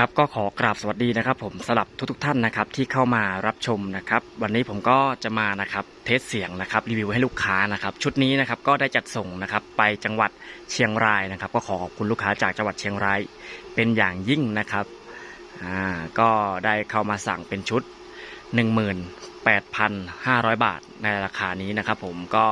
ครับก็ขอกราบสวัสดีนะครับ ผมสำหรับทุกๆท่านนะครับที่เข้ามารับชมนะครับ วันนี้ผมก็จะมานะครับเทสเสียงนะครับรีวิวให้ลูกค้านะครับ ชุดนี้นะครับก็ได้จัดส่งนะครับไปจังหวัดเชียงรายนะครับ ก็ขอขอบคุณลูกค้าจากจังหวัดเชียงรายเป็นอย่างยิ่งนะครับอ่าก็ได้เข้ามาสั่งเป็นชุด 18,500 บาทในราคานี้นะครับ ผมก็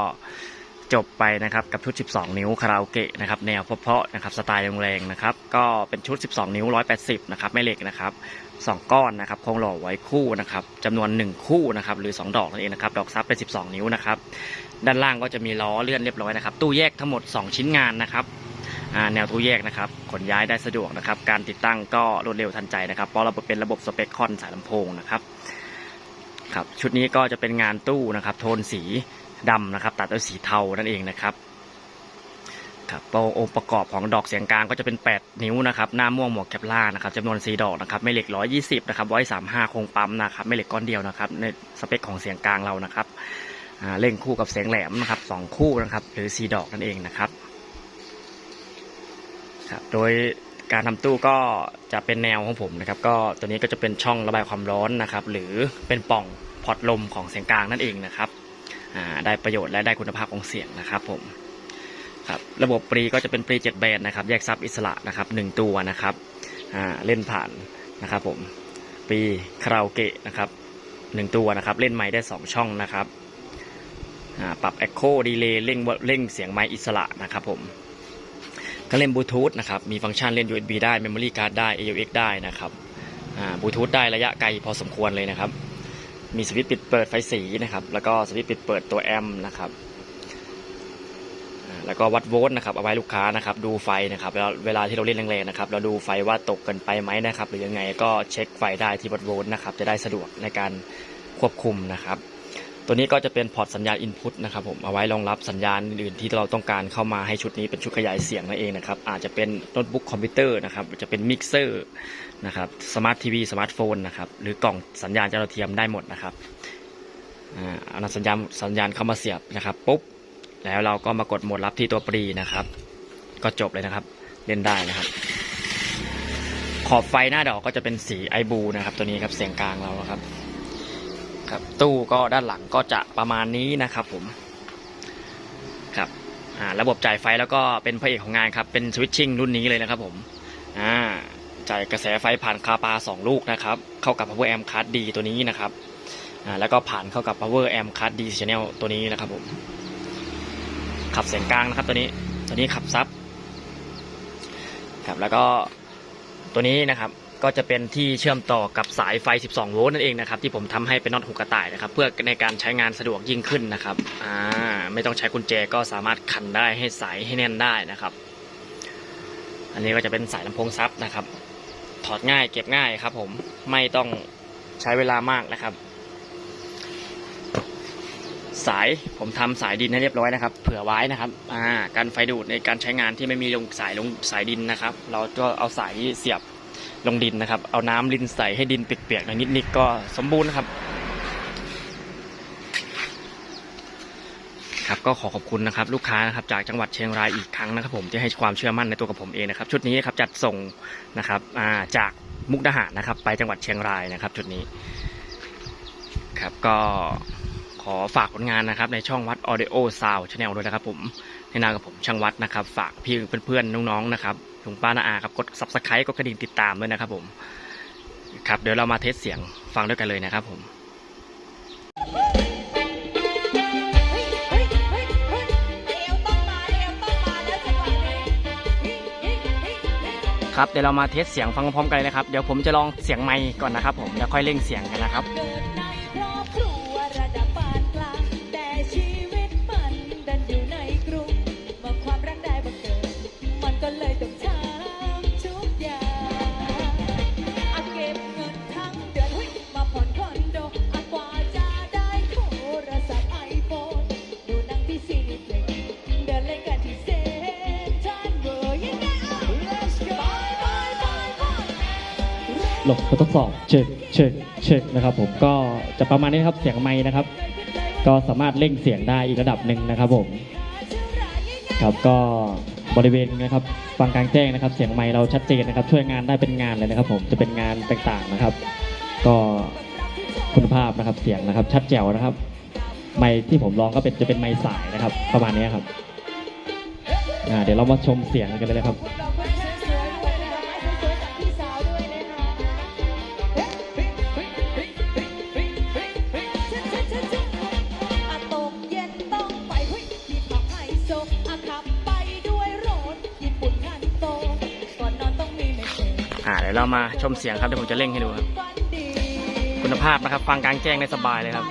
จบไปนะครับกับชุด 12 นิ้วคาราโอเกะนะครับแนวเพาะๆนะครับสไตล์แรงๆนะครับก็เป็นชุด 12 นิ้ว 180 นะครับแม่เหล็กนะครับ2 ก้อนนะครับโครงหล่อไว้คู่นะครับจำนวน 1 คู่นะครับหรือ 2 ดอกนั่นเองนะครับดอกซับเป็น 12 นิ้วนะครับด้านล่างก็จะมีล้อเลื่อนเรียบร้อยนะครับตู้แยกทั้งหมด 2 ชิ้นงานนะครับแนวตู้แยกนะครับขนย้ายได้สะดวกนะครับ การติดตั้งก็รวดเร็วทันใจนะครับ เพราะระบบเป็นระบบสเปคคอนสายลำโพงนะครับครับชุดนี้ก็จะเป็นงานตู้นะครับ โทนสี ดำนะครับ ตัดด้วยสีเทานั่นเองนะครับครับตัวองค์ประกอบของดอกเสียงกลางก็จะเป็น 8 นิ้วนะครับหน้าม่วงหมวกแคปล่านะครับจำนวน 4 ดอกนะครับไม่เหล็ก 120นะครับ135โครงปั๊มนะครับไม่เหล็กก้อนเดียวนะครับในสเปคของเสียงกลางเรานะครับเล่งคู่กับเสียงแหลมนะครับสองคู่นะครับหรือ 4 ดอกนั่นเองนะครับครับโดยการทำตู้ก็จะเป็นแนวของผมนะครับก็ตัวนี้ก็จะเป็นช่องระบายความร้อนนะครับหรือเป็นป่องพอร์ตลมของเสียงกลางนั่นเองนะครับ ได้ประโยชน์และได้คุณภาพของเสียงนะครับผมครับระบบปรีก็จะเป็นปรีเจ็ดแบนนะครับ แยกซับอิสระนะครับหนึ่งตัวนะครับเล่นผ่านนะครับผมปรีคาราโอเกะนะครับหนึ่งตัวนะครับ เล่นไม้ได้สองช่องนะครับปรับเอ็กโคดีเลย์เร่งเร่งเสียงไม้อิสระนะครับผมก็เล่นบลูทูธนะครับ มีฟังก์ชันเล่น USB ได้ Memory Card ได้ AUX ได้นะครับบลูทูธได้ระยะไกลพอสมควรเลยนะครับ มีสวิตช์ปิดเปิดไฟสีนะครับ แล้วก็สวิตช์ปิดเปิดตัวแอมป์นะครับ แล้วก็วัดโวลต์นะครับเอาไว้ลูกค้านะครับ ดูไฟนะครับแล้วเวลาที่เราเล่นแรงๆนะครับ เราดูไฟว่าตกเกินไปไหมนะครับ หรือยังไงก็เช็คไฟได้ที่วัดโวลต์นะครับ จะได้สะดวกในการควบคุมนะครับ ตัวนี้ก็จะเป็นพอร์ตสัญญาณ Input นะครับผมเอาไว้รองรับสัญญาณอื่นที่เราต้องการเข้ามาให้ชุดนี้เป็นชุดขยายเสียงนั่นเองนะครับอาจจะเป็นโน้ตบุ๊กคอมพิวเตอร์นะครับจะเป็นมิกเซอร์นะครับสมาร์ททีวีสมาร์ทโฟนนะครับหรือกล่องสัญญาณจานดาเทียมได้หมดนะครับเอาเอาสัญญาณสัญญาณเข้ามาเสียบนะครับปุ๊บแล้วเราก็มากดโหมดรับที่ตัวปรีนะครับ ก็จบเลยนะครับเล่นได้นะครับ ขอบไฟหน้าดอกก็จะเป็นสีไอบูนะครับตัวนี้ครับเสียงกลางเราครับ ครับ ตู้ก็ด้านหลังก็จะประมาณนี้นะครับผมครับอ่าระบบจ่ายไฟแล้วก็เป็นพระเอกของงานครับเป็นสวิตชิ่งรุ่นนี้เลยนะครับผมอ่าจ่ายกระแสไฟผ่านคาปาสองลูกนะครับ เข้ากับ power amp card D ตัวนี้นะครับอ่าแล้วก็ผ่านเข้ากับ power amp card D channel ตัวนี้นะครับผมขับเสียงกลางนะครับตัวนี้ตัวนี้ขับซับครับแล้วก็ตัวนี้นะครับ ก็จะเป็นที่เชื่อมต่อกับสายไฟ 12 โวลต์นั่นเองนะครับที่ผมทำให้เป็นน็อตหูกระต่ายนะครับ เพื่อในการใช้งานสะดวกยิ่งขึ้นนะครับอ่าไม่ต้องใช้กุญแจก็สามารถขันได้ให้สายให้แน่นได้นะครับ อันนี้ก็จะเป็นสายลำโพงซับนะครับ ถอดง่ายเก็บง่ายครับผมไม่ต้องใช้เวลามากนะครับสายผมทำสายดินให้เรียบร้อยนะครับ เผื่อไว้นะครับอ่าการไฟดูดในการใช้งานที่ไม่มีลงสายลงสายดินนะครับ เราก็เอาสายเสียบ ลงดินนะครับ เอาน้ำลินใส่ให้ดินเปียกๆหน่อยนิดๆก็สมบูรณ์นะครับ ครับก็ขอขอบคุณนะครับ ลูกค้านะครับจากจังหวัดเชียงรายอีกครั้งนะครับผมที่ให้ความเชื่อมั่นในตัวกับผมเองนะครับ ชุดนี้ครับจัดส่งนะครับาจากมุกดาหารนะครับ ไปจังหวัดเชียงรายนะครับ ชุดนี้ครับก็ขอฝากผลงานนะครับในช่องวัด Audio Sound Channel ด้วยนะครับผมในนามกับผมช่างวัดนะครับ ฝากพี่เพื่อนๆน้องๆนะครับ ลุงป้านาอาครับกด subscribe กดกระดิ่งติดตามด้วยนะครับผมครับเดี๋ยวเรามาเทสเสียงฟังด้วยกันเลยนะครับผมครับเดี๋ยวเรามาเทสเสียงฟังพร้อมกันเลยนะครับ เดี๋ยวผมจะลองเสียงไมค์ก่อนนะครับผมแล้วค่อยเร่งเสียงกันนะครับ หลบทดสอบเช็คเช็คเช็คนะครับผมก็จะประมาณนี้ครับเสียงไม้นะครับ ก็สามารถเร่งเสียงได้อีกระดับหนึ่งนะครับผมครับก็บริเวณนะครับฟังกลางแจ้งนะครับ เสียงไมค์เราชัดเจนนะครับ ช่วยงานได้เป็นงานเลยนะครับ ผมจะเป็นงานต่างๆนะครับ ก็คุณภาพนะครับเสียงนะครับ ชัดแจ๋วนะครับ ไมค์ที่ผมร้องก็เป็นจะเป็นไมค์สายนะครับ ประมาณนี้ครับเดี๋ยวเรามาชมเสียงกันเลยนะครับ ยวเรามาชมเสียงครับเดี๋ยวผมจะเร่งให้ดูครับ คุณภาพนะครับ ฟังกลางแจ้งได้สบายเลยครับ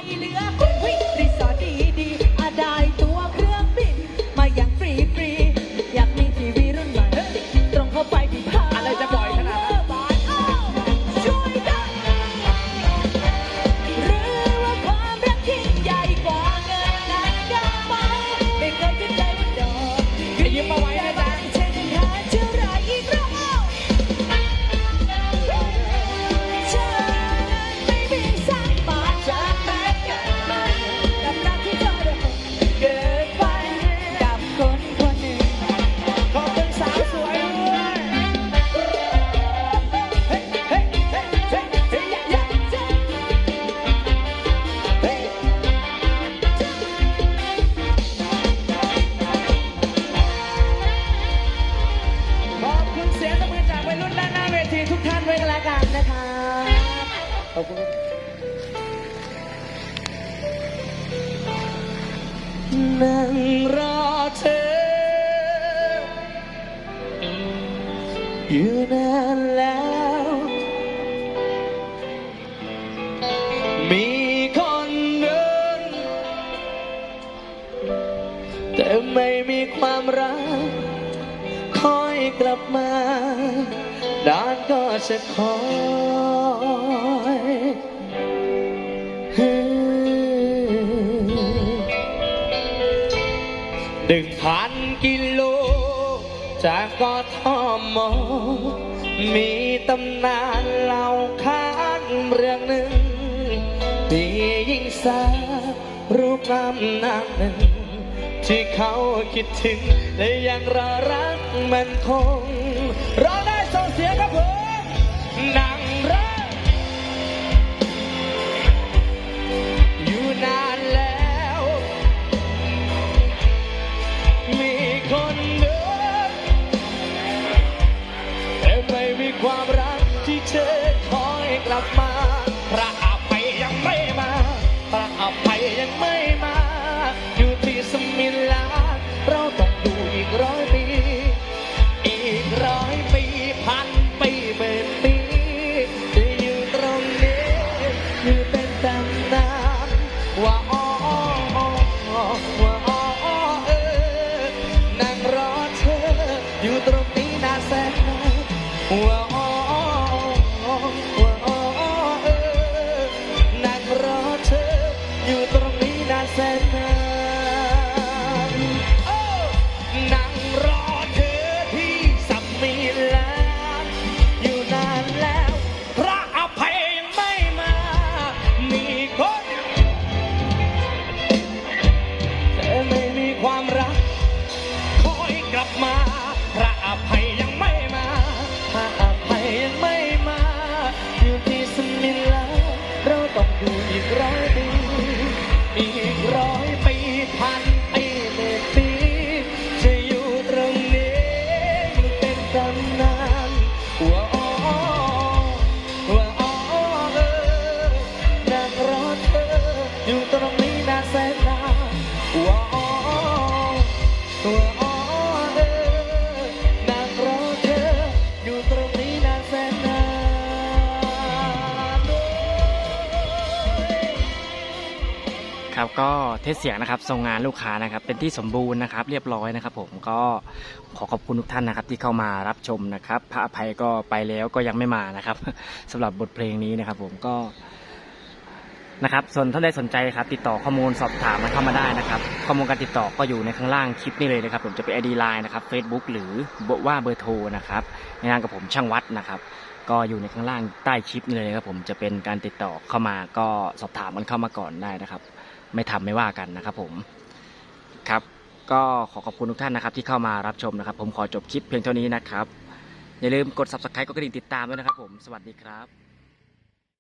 อยู่นานแล้ว มีคนเดินแต่ไม่มีความรักคอยกลับมาดานก็จะคอยเฮ้หนึ่งพันกิโล จากกทมมีตำนานเล่าขานเรื่องหนึ่งที่ยิ่งสาวรูปนามนางหนึ่ง ที่เขาคิดถึงและยังรอรักมันคงรอได้ส่งเสียงครับผม ยยังไม่มา อยู่ที่สมิลา เราต้องดูอีกร้อยปี อีกร้อยปีพันปีหมื่นปีจะอยู่ตรงนี้อยู่เป็นตำนานว่าอ๋ออ๋ออ๋อว่าอ๋ออ๋อเออนั่งรอเธอ อยู่ตรงนี้นานแสนนานว่า ดูอีก ครับก็เทสเสียงนะครับส่งงานลูกค้านะครับ เป็นที่สมบูรณ์นะครับ เรียบร้อยนะครับ ผมก็ขอขอบคุณทุกท่านนะครับ ที่เข้ามารับชมนะครับ พระอภัยก็ไปแล้วก็ยังไม่มานะครับสำหรับบทเพลงนี้นะครับ ผมก็นะครับส่วนท่านใดสนใจครับ ติดต่อข้อมูลสอบถามมาเข้ามาได้นะครับ ข้อมูลการติดต่อก็อยู่ในข้างล่างคลิปนี้เลยนะครับ ผมจะเป็น ID Line นะครับ Facebook หรือว่าเบอร์โทรนะครับในนามกับผมช่างวัดนะครับ ก็อยู่ในข้างล่างใต้คลิปนี้เลยครับผมจะเป็นการติดต่อเข้ามาก็สอบถามมันเข้ามาก่อนได้นะครับ ไม่ทำไม่ว่ากันนะครับผมครับก็ขอขอบคุณทุกท่านนะครับที่เข้ามารับชมนะครับ ผมขอจบคลิปเพียงเท่านี้นะครับ อย่าลืมกด subscribe กดกระดิ่งติดตามด้วยนะครับผมสวัสดีครับ